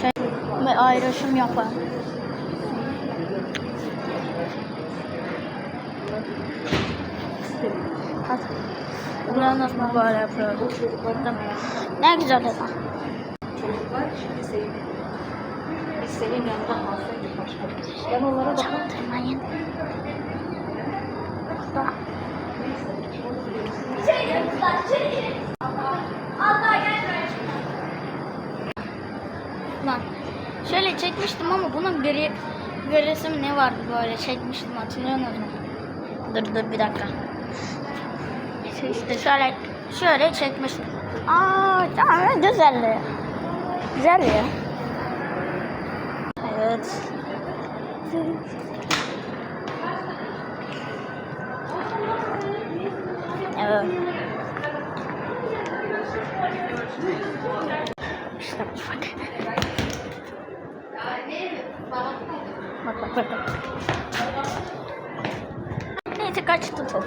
Şey, ve ayrışım. Bunu nasıl böyle mi? Ne güzel ama. Çocuklar şimdi senin, biz senin yanında alsaydık başka. Ben onlara bakın. Çaktırmayın. Burada. Lan şöyle çekmiştim ama bunun bir resim ne vardı böyle çekmiştim hatırlıyor musun? Dur dur bir dakika. İşte, şöyle şöyle çekmiştim. Aa tamam güzel. Güzel ya. Evet. Evet. İşte bak. Bak. Neyse kaçtı top.